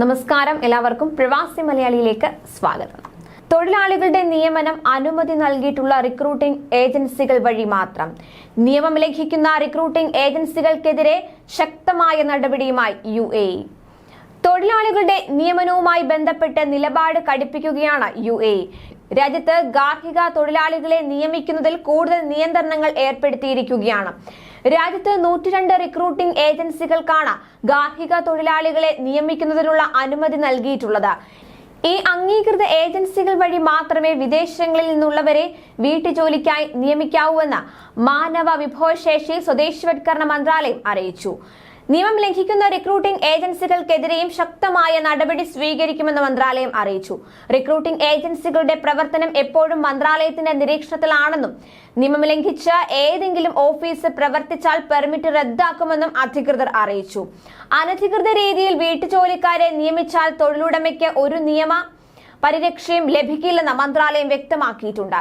നമസ്കാരം എല്ലാവർക്കും പ്രവാസി മലയാളിയിലേക്ക് സ്വാഗതം തൊഴിലാളികളുടെ നിയമനം അനുമതി നൽകിയിട്ടുള്ള റിക്രൂട്ടിംഗ് ഏജൻസികൾ വഴി മാത്രം നിയമം ലംഘിക്കുന്ന റിക്രൂട്ടിംഗ് ഏജൻസികൾക്കെതിരെ ശക്തമായ നടപടിയുമായി യു എ. തൊഴിലാളികളുടെ നിയമനവുമായി ബന്ധപ്പെട്ട് നിലപാട് കടുപ്പിക്കുകയാണ് യു എ. രാജ്യത്ത് ഗാർഹിക തൊഴിലാളികളെ നിയമിക്കുന്നതിൽ കൂടുതൽ നിയന്ത്രണങ്ങൾ ഏർപ്പെടുത്തിയിരിക്കുകയാണ് രാജ്യത്ത് നൂറ്റിരണ്ട് റിക്രൂട്ടിംഗ് ഏജൻസികൾക്കാണ് ഗാർഹിക തൊഴിലാളികളെ നിയമിക്കുന്നതിനുള്ള അനുമതി നൽകിയിട്ടുള്ളത്. ഈ അംഗീകൃത ഏജൻസികൾ വഴി മാത്രമേ വിദേശങ്ങളിൽ നിന്നുള്ളവരെ വീട്ടുജോലിക്കായി നിയമിക്കാവൂവെന്ന് മാനവ വിഭവശേഷി സ്വദേശിവത്കരണ മന്ത്രാലയം അറിയിച്ചു. നിയമം ലംഘിക്കുന്ന റിക്രൂട്ടിംഗ് ഏജൻസികൾക്കെതിരെയും ശക്തമായ നടപടി സ്വീകരിക്കുമെന്ന് മന്ത്രാലയം അറിയിച്ചു. റിക്രൂട്ടിംഗ് ഏജൻസികളുടെ പ്രവർത്തനം എപ്പോഴും മന്ത്രാലയത്തിന്റെ നിരീക്ഷണത്തിലാണെന്നും നിയമം ലംഘിച്ച ഏതെങ്കിലും ഓഫീസ് പ്രവർത്തിച്ചാൽ പെർമിറ്റ് റദ്ദാക്കുമെന്നും അധികൃതർ അറിയിച്ചു. അനധികൃത രീതിയിൽ വീട്ടുജോലിക്കാരെ നിയമിച്ചാൽ തൊഴിലുടമയ്ക്ക് ഒരു നിയമ പരിരക്ഷയും ലഭിക്കില്ലെന്ന് മന്ത്രാലയം വ്യക്തമാക്കിയിട്ടുണ്ട്.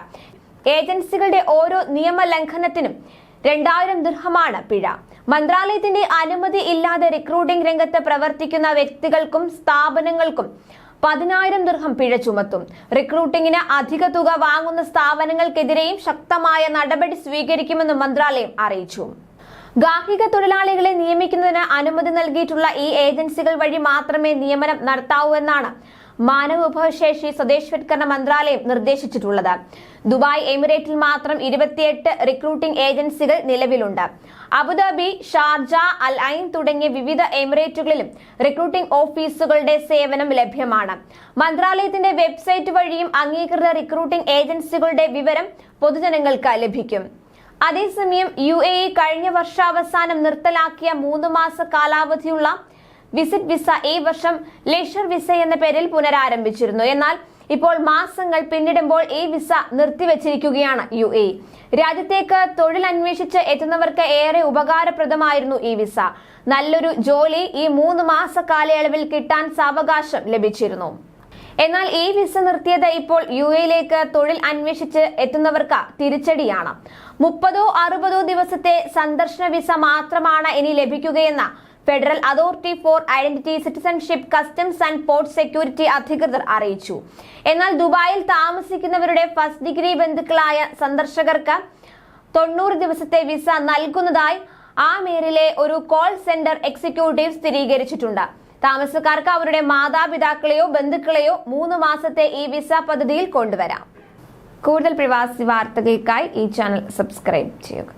ഏജൻസികളുടെ ഓരോ നിയമലംഘനത്തിനും രണ്ടായിരം ദൃഹമാണ് പിഴ. മന്ത്രാലയത്തിന്റെ അനുമതി ഇല്ലാതെ റിക്രൂട്ടിംഗ് രംഗത്ത് പ്രവർത്തിക്കുന്ന വ്യക്തികൾക്കും സ്ഥാപനങ്ങൾക്കും പതിനായിരം ദൃഹം പിഴ ചുമത്തും. റിക്രൂട്ടിംഗിന് അധിക തുക വാങ്ങുന്ന സ്ഥാപനങ്ങൾക്കെതിരെയും ശക്തമായ നടപടി സ്വീകരിക്കുമെന്നും മന്ത്രാലയം അറിയിച്ചു. ഗാർഹിക തൊഴിലാളികളെ നിയമിക്കുന്നതിന് അനുമതി നൽകിയിട്ടുള്ള ഈ ഏജൻസികൾ വഴി മാത്രമേ നിയമനം നടത്താവൂ എന്നാണ് മാനവ വിഭവശേഷി സ്വദേശവത്കരണ മന്ത്രാലയം നിർദ്ദേശിച്ചിട്ടുള്ളത്. ദുബായ് എമിറേറ്റിൽ മാത്രം ഇരുപത്തിയെട്ട് റിക്രൂട്ടിംഗ് ഏജൻസികൾ നിലവിലുണ്ട്. അബുദാബി ഷാർജ അൽ ഐൻ തുടങ്ങിയ വിവിധ എമിറേറ്റുകളിലും റിക്രൂട്ടിംഗ് ഓഫീസുകളുടെ സേവനം ലഭ്യമാണ്. മന്ത്രാലയത്തിന്റെ വെബ്സൈറ്റ് വഴിയും അംഗീകൃത റിക്രൂട്ടിംഗ് ഏജൻസികളുടെ വിവരം പൊതുജനങ്ങൾക്ക് ലഭിക്കും. അതേസമയം യു എ കഴിഞ്ഞ വർഷാവസാനം നിർത്തലാക്കിയ മൂന്ന് മാസ കാലാവധിയുള്ള വിസിറ്റ് വിസ ഈ വർഷം ലെഷർ വിസ എന്ന പേരിൽ പുനരാരംഭിച്ചിരുന്നു. എന്നാൽ ഇപ്പോൾ മാസങ്ങൾ പിന്നിടുമ്പോൾ ഈ വിസ നിർത്തിവച്ചിരിക്കുകയാണ് യു എ. രാജ്യത്തേക്ക് തൊഴിൽ അന്വേഷിച്ച് എത്തുന്നവർക്ക് ഏറെ ഉപകാരപ്രദമായിരുന്നു ഈ വിസ. നല്ലൊരു ജോലി ഈ മൂന്ന് മാസ കാലയളവിൽ കിട്ടാൻ സാവകാശം ലഭിച്ചിരുന്നു. എന്നാൽ ഈ വിസ നിർത്തിയത് ഇപ്പോൾ യു എയിലേക്ക് തൊഴിൽ അന്വേഷിച്ച് എത്തുന്നവർക്ക് തിരിച്ചടിയാണ്. മുപ്പതോ അറുപതോ ദിവസത്തെ സന്ദർശന വിസ മാത്രമാണ് ഇനി ലഭിക്കുകയെന്ന് federal authority for identity citizenship customs and port security അധികൃതർ അറിയിച്ചു. എന്നാൽ ദുബായിൽ താമസിക്കുന്നവരുടെ ഫസ്റ്റ് ഡിഗ്രി ബന്ധുക്കളായ സന്ദർശകർക്ക് തൊണ്ണൂറ് ദിവസത്തെ വിസ നൽകുന്നതായി ആ മേരിലെ ഒരു കോൾ സെന്റർ എക്സിക്യൂട്ടീവ് സ്ഥിരീകരിച്ചിട്ടുണ്ട്. താമസക്കാർക്ക് അവരുടെ മാതാപിതാക്കളെയോ ബന്ധുക്കളെയോ മൂന്ന് മാസത്തെ ഈ വിസ പദ്ധതിയിൽ കൊണ്ടുവരാം. കൂടുതൽ പ്രവാസി വാർത്തകൾക്കായി ഈ ചാനൽ സബ്സ്ക്രൈബ് ചെയ്യുക.